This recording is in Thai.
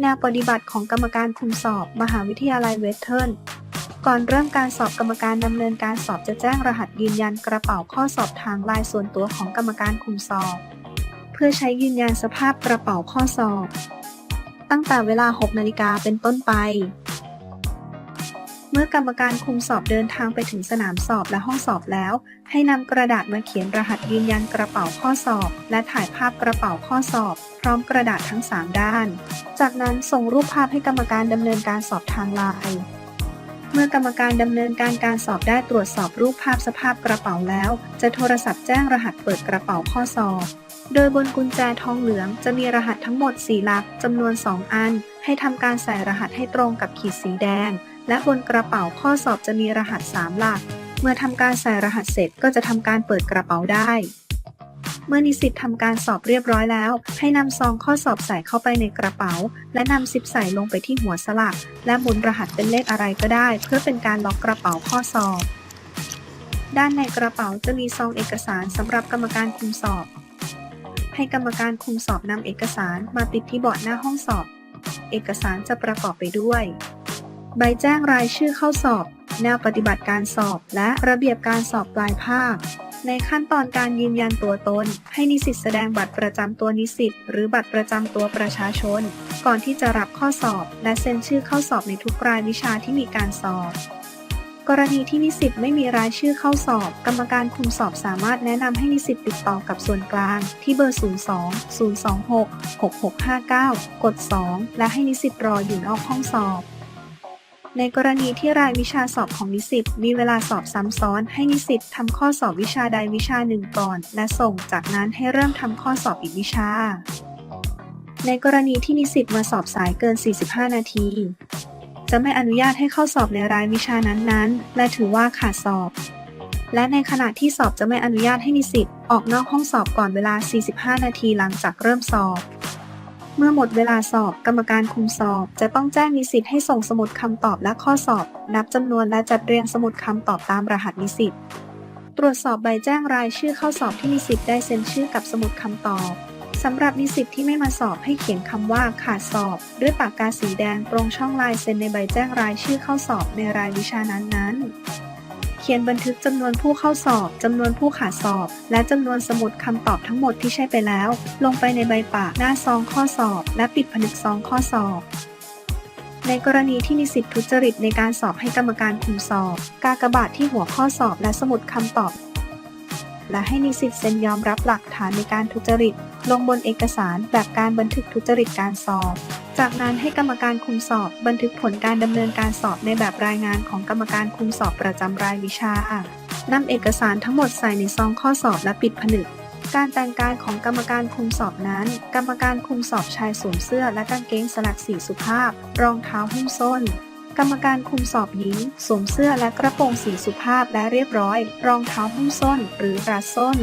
แนวปฏิบัติของกรรมการคุมสอบ มหาวิทยาลัยเวสเทิร์นก่อนเริ่มการสอบกรรมการดำเนินการสอบจะแจ้งรหัสยืนยันกระเป๋าข้อสอบทางลายส่วนตัวของกรรมการคุมสอบ เพื่อใช้ยืนยันสภาพกระเป๋าข้อสอบ ตั้งแต่เวลา 6 นาฬิกาเป็นต้นไป เมื่อกรรมการคุมสอบเดินทางไปถึงสนามสอบและห้องสอบแล้ว ให้นำกระดาษมาเขียนรหัสยืนยันกระเป๋าข้อสอบ และถ่ายภาพกระเป๋าข้อสอบ พร้อมกระดาษทั้ง 3 ด้าน จากนั้นส่งรูปภาพให้กรรมการดำเนินการสอบทางไลน์เมื่อกรรมการดำเนินการการสอบได้ตรวจสอบรูปภาพสภาพกระเป๋าแล้ว จะโทรศัพท์แจ้งรหัสเปิดกระเป๋าข้อสอบ โดยบนกุญแจทองเหลืองจะมีรหัสทั้งหมด 4 หลักจำนวน 2 อัน ให้ทำการใส่รหัสให้ตรงกับขีดสีแดง และบนกระเป๋าข้อสอบจะมีรหัส 3 หลัก เมื่อทำการใส่รหัสเสร็จก็จะทำการเปิดกระเป๋าได้ เมื่อนิสิตทำการสอบเรียบร้อยแล้ว ให้นำซองข้อสอบใส่เข้าไปในกระเป๋า และนำซิปใส่ลงไปที่หัวสลัก และหมุนรหัสเป็นเลขอะไรก็ได้ เพื่อเป็นการล็อกกระเป๋าข้อสอบ ด้านในกระเป๋าจะมีซองเอกสารสำหรับกรรมการคุมสอบ ให้กรรมการคุมสอบนำเอกสารมาติดที่บอร์ดหน้าห้องสอบ เอกสารจะประกอบไปด้วย ใบแจ้งรายชื่อเข้าสอบ แนวปฏิบัติการสอบ และระเบียบการสอบปลายภาค ในขั้นตอนการยืนยันตัวตน ให้นิสิตแสดงบัตรประจำตัวนิสิต หรือบัตรประจำตัวประชาชน ก่อนที่จะรับข้อสอบ และเซ็นชื่อเข้าสอบในทุกรายวิชาที่มีการสอบกรณีที่นิสิตไม่มีรายชื่อเข้าสอบ กรรมการคุมสอบสามารถแนะนำให้นิสิตติดต่อกับส่วนกลาง ที่เบอร์ 02 026 6659 กด 2 และให้นิสิตรออยู่นอกห้องสอบ ในกรณีที่รายวิชาสอบของนิสิตมีเวลาสอบซ้ำซ้อน ให้นิสิตทำข้อสอบวิชาใดวิชาหนึ่งก่อน และส่งจากนั้นให้เริ่มทำข้อสอบอีกวิชา ในกรณีที่นิสิตมาสอบสายเกิน 45 นาที จะไม่อนุญาตให้เข้าสอบในรายวิชานั้นๆ และถือว่าขาดสอบ และในขณะที่สอบจะไม่อนุญาตให้นิสิตออกนอกห้องสอบก่อนเวลา 45 นาทีหลังจากเริ่มสอบ เมื่อหมดเวลาสอบกรรมการคุมสอบ จะต้องแจ้งนิสิตให้ส่งสมุดคำตอบและข้อสอบ นับจำนวนและจัดเรียงสมุดคำตอบตามรหัสนิสิตตรวจสอบใบแจ้งรายชื่อเข้าสอบที่นิสิตได้เซ็นชื่อกับสมุดคำตอบสำหรับนิสิตที่ไม่มาสอบให้เขียนคำว่าขาดสอบ ด้วยปากกาสีแดงตรงช่องลายเซ็นในใบแจ้งรายชื่อเข้าสอบในรายวิชานั้นๆ ขียนบันทึกจำนวนผู้เข้าสอบจำนวนผู้ขาดสอบ และจำนวนสมุดคำตอบทั้งหมดที่ใช้ไปแล้ว ลงไปในใบปากหน้าซองข้อสอบ และปิดผนึกซองข้อสอบในกรณีที่นิสิตทุจริตในการสอบให้กรรมการคุมสอบ กากบาทที่หัวข้อสอบและสมุดคำตอบ และให้นิสิตเซ็นยอมรับหลักฐานในการทุจริต ลงบนเอกสารแบบการบันทึกทุจริตการสอบ จากนั้นให้กรรมการคุมสอบ บันทึกผลการดำเนินการสอบในแบบรายงานของกรรมการคุมสอบประจำรายวิชานำเอกสารทั้งหมดใส่ในซองข้อสอบและปิดผนึก การแต่งกายของกรรมการคุมสอบนั้น กรรมการคุมสอบชายสวมเสื้อและกางเกงสลักสีสุภาพ รองเท้าหุ้มส้น กรรมการคุมสอบหญิง สวมเสื้อและกระโปรงสีสุภาพและเรียบร้อย รองเท้าหุ้มส้น หรือรัดส้น